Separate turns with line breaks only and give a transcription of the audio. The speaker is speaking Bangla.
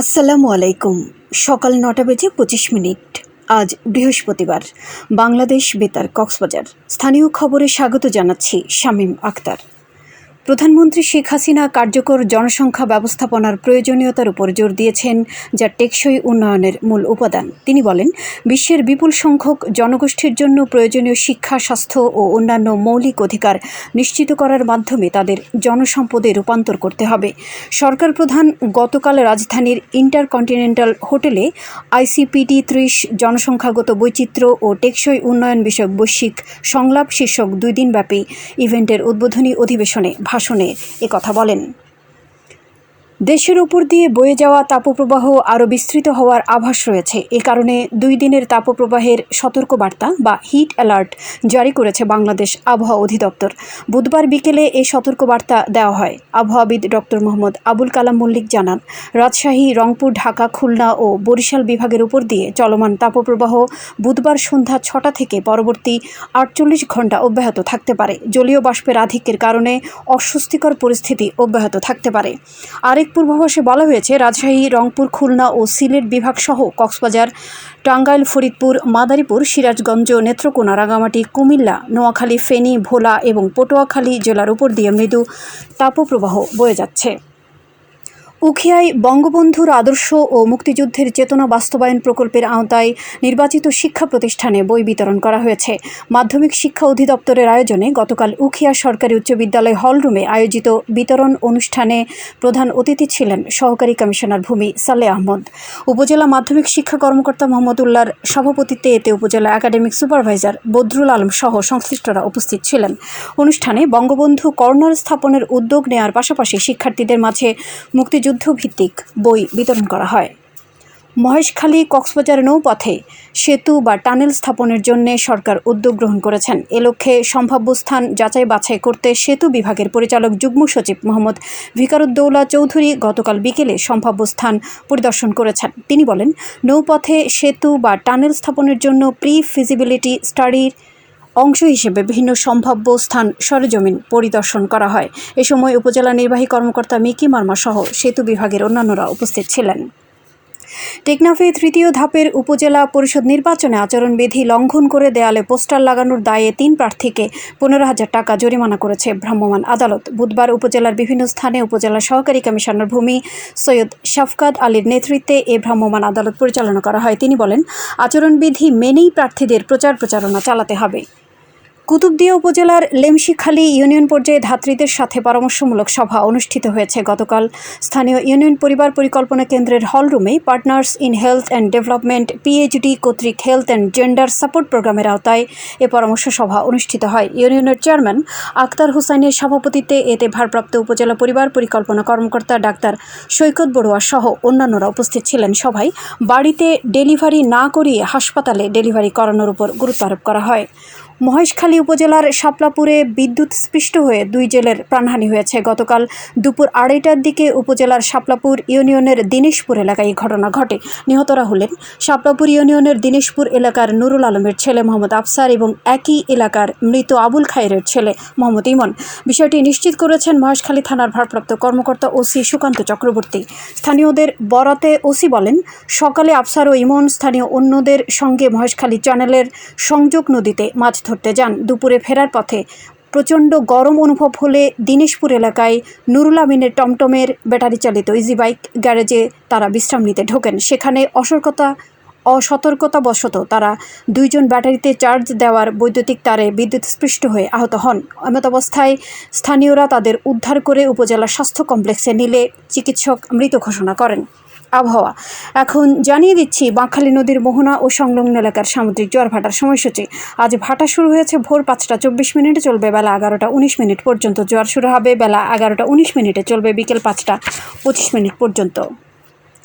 আসসালামু আলাইকুম। সকাল নটা বেজে পঁচিশ মিনিট। আজ বৃহস্পতিবার। বাংলাদেশ বেতার কক্সবাজার। স্থানীয় খবরে স্বাগত জানাচ্ছি শামীম আক্তার। প্রধানমন্ত্রী শেখ হাসিনা কার্যকর জনসংখ্যা ব্যবস্থাপনার প্রয়োজনীয়তার উপর জোর দিয়েছেন, যা টেকসই উন্নয়নের মূল উপাদান। তিনি বলেন, বিশ্বের বিপুল সংখ্যক জনগোষ্ঠীর জন্য প্রয়োজনীয় শিক্ষা, স্বাস্থ্য ও অন্যান্য মৌলিক অধিকার নিশ্চিত করার মাধ্যমে তাদের জনসম্পদে রূপান্তর করতে হবে। সরকার প্রধান গতকাল রাজধানীর ইন্টারকন্টিনেন্টাল হোটেলে আইসিপিডি ত্রিশ জনসংখ্যাগত বৈচিত্র্য ও টেকসই উন্নয়ন বিষয়ক বৈশ্বিক সংলাপ শীর্ষক দুই দিনব্যাপী ইভেন্টের উদ্বোধনী অধিবেশনে ভাষণে কথা বলেন। দেশের উপর দিয়ে বয়ে যাওয়া তাপপ্রবাহ আরও বিস্তৃত হওয়ার আভাস রয়েছে। এ কারণে দুই দিনের তাপপ্রবাহের সতর্কবার্তা বা হিট অ্যালার্ট জারি করেছে বাংলাদেশ আবহাওয়া অধিদপ্তর। বুধবার বিকেলে এই সতর্কবার্তা দেওয়া হয়। আবহাওয়াবিদ ডক্টর মোহাম্মদ আবুল কালাম মল্লিক জানান, রাজশাহী, রংপুর, ঢাকা, খুলনা ও বরিশাল বিভাগের উপর দিয়ে চলমান তাপপ্রবাহ বুধবার সন্ধ্যা ছটা থেকে পরবর্তী আটচল্লিশ ঘণ্টা অব্যাহত থাকতে পারে। জলীয় বাষ্পের আধিক্যের কারণে অস্বস্তিকর পরিস্থিতি অব্যাহত থাকতে পারে। আরেক পূর্বাভাসে বলা হয়েছে রাজশাহী, রংপুর, খুলনা ও সিলেট বিভাগসহ কক্সবাজার, টাঙ্গাইল, ফরিদপুর, মাদারীপুর, সিরাজগঞ্জ, নেত্রকোনা রাঙামাটি কুমিল্লা, নোয়াখালী, ফেনী, ভোলা এবং পটুয়াখালী জেলার উপর দিয়ে মৃদু তাপপ্রবাহ বয়ে যাচ্ছে। উখিয়ায় বঙ্গবন্ধুর আদর্শ ও মুক্তিযুদ্ধের চেতনা বাস্তবায়ন প্রকল্পের আওতায় নির্বাচিত শিক্ষা প্রতিষ্ঠানে বই বিতরণ করা হয়েছে। মাধ্যমিক শিক্ষা অধিদপ্তরের আয়োজনে গতকাল উখিয়া সরকারি উচ্চ বিদ্যালয় হলরুমে আয়োজিত বিতরণ অনুষ্ঠানে প্রধান অতিথি ছিলেন সহকারী কমিশনার ভূমি সালে আহমদ। উপজেলা মাধ্যমিক শিক্ষা কর্মকর্তা মোহাম্মদ উল্লার সভাপতিত্বে এতে উপজেলা একাডেমিক সুপারভাইজার বদরুল আলম সহ সংশ্লিষ্টরা উপস্থিত ছিলেন। অনুষ্ঠানে বঙ্গবন্ধু কর্নার স্থাপনের উদ্যোগ নেওয়ার পাশাপাশি শিক্ষার্থীদের মাঝে মুক্তিযুদ্ধ যুদ্ধভিত্তিক বই বিতরণ করা হয়। মহেশখালী কক্সবাজার নৌপথে সেতু বা টানেল স্থাপনের জন্য সরকার উদ্যোগ গ্রহণ করেছেন। এ লক্ষ্যে সম্ভাব্য স্থান যাচাই বাছাই করতে সেতু বিভাগের পরিচালক যুগ্ম সচিব মোহাম্মদ ভিকারুদ্দৌলা চৌধুরী গতকাল বিকেলে সম্ভাব্য স্থান পরিদর্শন করেছেন। তিনি বলেন, নৌপথে সেতু বা টানেল স্থাপনের জন্য প্রি ফিজিবিলিটি স্টাডির অংশ হিসেবে বিভিন্ন সম্ভাব্য স্থান সরেজমিন পরিদর্শন করা হয়। এ সময় উপজেলা নির্বাহী কর্মকর্তা মিকি মার্মা সহ সেতু বিভাগের অন্যান্যরা উপস্থিত ছিলেন। টেকনাফে তৃতীয় ধাপের উপজেলা পরিষদ নির্বাচনে আচরণবিধি লঙ্ঘন করে দেয়ালে পোস্টার লাগানোর দায়ে তিন প্রার্থীকে পনেরো হাজার টাকা জরিমানা করেছে ভ্রাম্যমাণ আদালত। বুধবার উপজেলার বিভিন্ন স্থানে উপজেলা সহকারী কমিশনার ভূমি সৈয়দ শাফকাত আলীর নেতৃত্বে এ ভ্রাম্যমাণ আদালত পরিচালনা করা হয়। তিনি বলেন, আচরণবিধি মেনেই প্রার্থীদের প্রচার প্রচারণা চালাতে হবে। কুতুবদিয়া উপজেলার লেমশিখালী ইউনিয়ন পর্যায়ে ধাত্রীদের সাথে পরামর্শমূলক সভা অনুষ্ঠিত হয়েছে। গতকাল স্থানীয় ইউনিয়ন পরিবার পরিকল্পনা কেন্দ্রের হলরুমে partners in health and development, PHD কর্তৃক হেলথ অ্যান্ড জেন্ডার সাপোর্ট প্রোগ্রামের আওতায় এ পরামর্শ সভা অনুষ্ঠিত হয়। ইউনিয়নের চেয়ারম্যান আক্তার হুসাইনের সভাপতিত্বে এতে ভারপ্রাপ্ত উপজেলা পরিবার পরিকল্পনা কর্মকর্তা ডাক্তার সৈকত বড়ুয়া সহ অন্যান্যরা উপস্থিত ছিলেন। সভায় বাড়িতে ডেলিভারি না করিয়ে হাসপাতালে ডেলিভারি করানোর উপর গুরুত্ব আরোপ করা হয়। মহেশখালী উপজেলার শাপলাপুরে বিদ্যুৎ স্পৃষ্ট হয়ে দুই জেলের প্রাণহানি হয়েছে। গতকাল দুপুর আড়াইটার দিকে উপজেলার শাপলাপুর ইউনিয়নের দিনেশপুর এলাকায় এই ঘটনা ঘটে। নিহতরা হলেন শাপলাপুর ইউনিয়নের দিনেশপুর এলাকার নুরুল আলমের ছেলে মোহাম্মদ আফসার এবং একই এলাকার মৃত আবুল খায়ের ছেলে মোহাম্মদ ইমন। বিষয়টি নিশ্চিত করেছেন মহেশখালী থানার ভারপ্রাপ্ত কর্মকর্তা ওসি সুকান্ত চক্রবর্তী। স্থানীয়দের বরাতে ওসি বলেন, সকালে আফসার ও ইমন স্থানীয় অন্যদের সঙ্গে মহেশখালী চ্যানেলের সংযোগ নদীতে মাছ ধরতে যান। দুপুরে ফেরার পথে প্রচণ্ড গরম অনুভব হলে দিনেশপুর এলাকায় নুরুল আমিনের টমটমের ব্যাটারি চালিত ইজি বাইক গ্যারেজে তারা বিশ্রাম নিতে ঢোকেন। সেখানে অসতর্কতা অসতর্কতাবশত তারা দুইজন ব্যাটারিতে চার্জ দেওয়ার বৈদ্যুতিক তারে বিদ্যুৎ স্পৃষ্ট হয়ে আহত হন। এমত অবস্থায় স্থানীয়রা তাদের উদ্ধার করে উপজেলা স্বাস্থ্য কমপ্লেক্সে নিলে চিকিৎসক মৃত ঘোষণা করেন। আবহাওয়া। এখন জানিয়ে দিচ্ছি, বাঁখালি নদীর মোহনা ও সংলগ্ন এলাকার সামুদ্রিক জোয়ার ভাটার সময়সূচি। আজ ভাটা শুরু হয়েছে ভোর পাঁচটা চব্বিশ মিনিটে চলবে, বেলা এগারোটা উনিশ মিনিট পর্যন্ত। জোয়ার শুরু হবে, বেলা এগারোটা উনিশ মিনিটে চলবে, বিকেল পাঁচটা পঁচিশ মিনিট পর্যন্ত।